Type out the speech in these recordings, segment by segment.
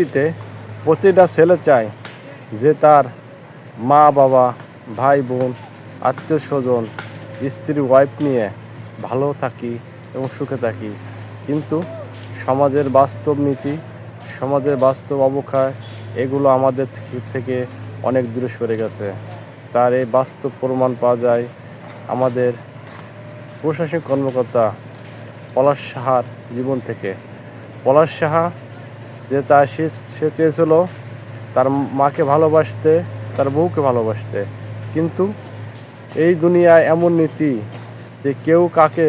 পৃথিবীতে প্রতিটা ছেলে চায় যে তার মা বাবা, ভাই বোন, আত্মীয় স্বজন, স্ত্রী ওয়াইফ নিয়ে ভালো থাকি এবং সুখে থাকি। কিন্তু সমাজের বাস্তব নীতি, সমাজের বাস্তব অবক্ষয়, এগুলো আমাদের থেকে- অনেক দূরে সরে গেছে। তার এই বাস্তব প্রমাণ পাওয়া যায় আমাদের প্রশাসনিক কর্মকর্তা পলাশ সাহার জীবন থেকে। পলাশ সাহা যে তার সে সে চেয়েছিল তার মাকে ভালোবাসতে, তার বউকে ভালোবাসতে। কিন্তু এই দুনিয়ায় এমন নীতি যে কেউ কাকে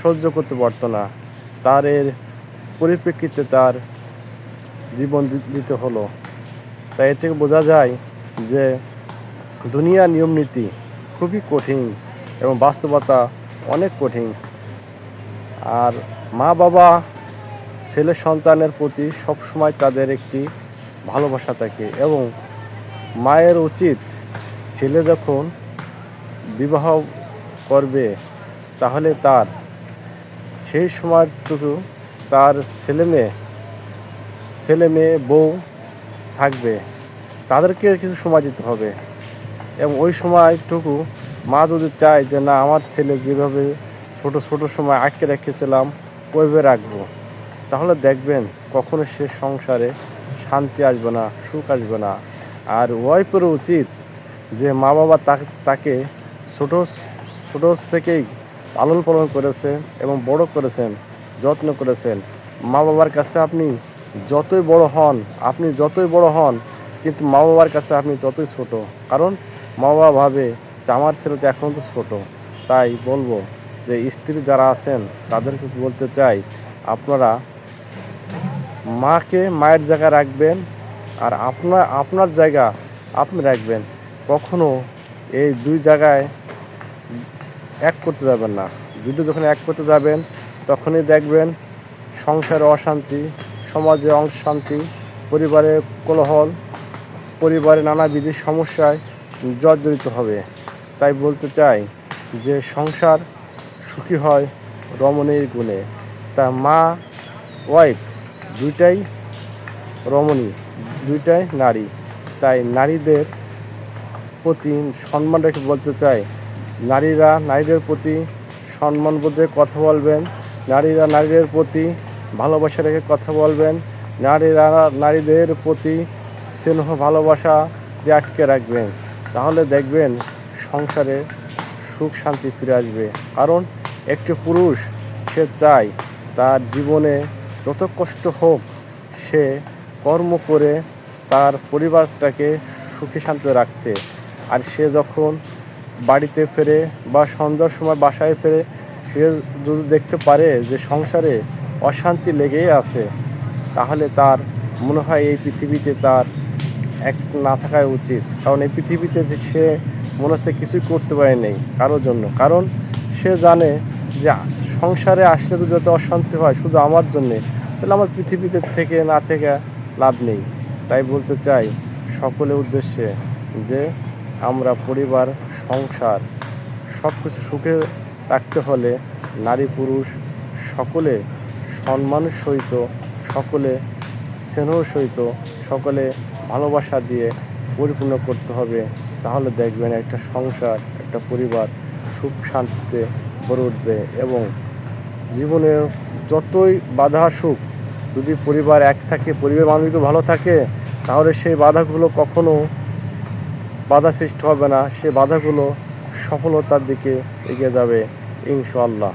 সহ্য করতে পারতো না, তার এর পরিপ্রেক্ষিতে তার জীবন দিতে হলো। তাই এ থেকে বোঝা যায় যে দুনিয়ার নিয়ম নীতি খুবই কঠিন এবং বাস্তবতা অনেক কঠিন। আর মা বাবা ছেলে সন্তানের প্রতি সবসময় তাদের একটি ভালোবাসা থাকে এবং মায়ের উচিত ছেলে যখন বিবাহ করবে তাহলে তার সেই সময়টুকু তার ছেলে মেয়ে ছেলে মেয়ে, বউ থাকবে। তাদেরকে কিছু সময় দিতে হবে। এবং ওই সময়টুকু মা যদি চায় যে, না, আমার ছেলে যেভাবে ছোট ছোট সময় আটকে রেখেছিলাম, ওইভাবে রাখব। তাহলে দেখবেন কখনো সে সংসারে শান্তি আসবে না, সুখ আসবে না। আর ওয়াইফেরও উচিত যে মা বাবা তাক- ছোট ছোট থেকেই লালন পালন করেছেন এবং বড় করেছেন, যত্ন করেছেন। মা বাবার কাছে আপনি যতই বড় হন, আপনি যতই বড় হন, কিন্তু মা বাবার কাছে আপনি ততই ছোট। কারণ মা বাবা ভাবে যে আমার ছেলে তো এখন তো ছোট। তাই বলব যে স্ত্রী যারা আছেন, তাদেরকে বলতে চাই, আপনারা মাকে মায়ের জায়গা রাখবেন আর আপনার আপনার জায়গা আপনি রাখবেন। কখনো এই দুই জায়গায় এক করতে যাবেন না। দুটো যখন এক করতে যাবেন, তখনই দেখবেন সংসারে অশান্তি, সমাজে অশান্তি, পরিবারে কোলাহল, পরিবারে নানাবিধ সমস্যায় জর্জরিত হবে। তাই বলতে চাই যে সংসার সুখী হয় রমণীর গুণে। তা মা ওয়াইফ দুইটাই রমণী, দুইটাই নারী। তাই নারীদের প্রতি সম্মান রেখে বলতে চাই। নারীরা নারীদের প্রতি সম্মান বোধে কথা বলবেন, নারীরা নারীদের প্রতি ভালোবাসা রেখে কথা বলবেন, নারীরা নারীদের প্রতি স্নেহ, ভালোবাসা দিয়ে আটকে রাখবেন। তাহলে দেখবেন সংসারে সুখ, শান্তি ফিরে আসবে। কারণ একটি পুরুষ সে চায় তার জীবনে যত কষ্ট হোক, সে কর্ম করে তার পরিবারটাকে সুখী শান্তি রাখতে। আর সে যখন বাড়িতে ফেরে বা সন্ধ্যার সময় বাসায় ফেরে, সে যদি দেখতে পারে যে সংসারে অশান্তি লেগেই আছে, তাহলে তার মনে হয় এই পৃথিবীতে তার এক না থাকাই উচিত। কারণ এই পৃথিবীতে যে সে মনে হচ্ছে কিছুই করতে পারে নেই কারোর জন্য। কারণ সে জানে যে সংসারে আসলে যদি অশান্তি হয়, শুধু আমার জন্যে তাহলে আমার পৃথিবীতে থেকে না থেকে লাভ নেই। তাই বলতে চাই সকলের উদ্দেশ্যে যে আমরা পরিবার, সংসার সব কিছু সুখে রাখতে হলে নারী, পুরুষ সকলে সম্মানের সহিত, সকলে স্নেহ সহিত, সকলে ভালোবাসা দিয়ে পরিপূর্ণ করতে হবে। তাহলে দেখবেন একটা সংসার, একটা পরিবার সুখ শান্তিতে গড়ে উঠবে এবং জীবনের যতই বাধা আসুক যদি পরিবার এক থাকে, পরিবার মানুষগুলো ভালো থাকে, তাহলে সেই বাধাগুলো কখনো বাধা সৃষ্টি হবে না। সে বাধাগুলো সফলতার দিকে এগিয়ে যাবে, ইনশাআল্লাহ।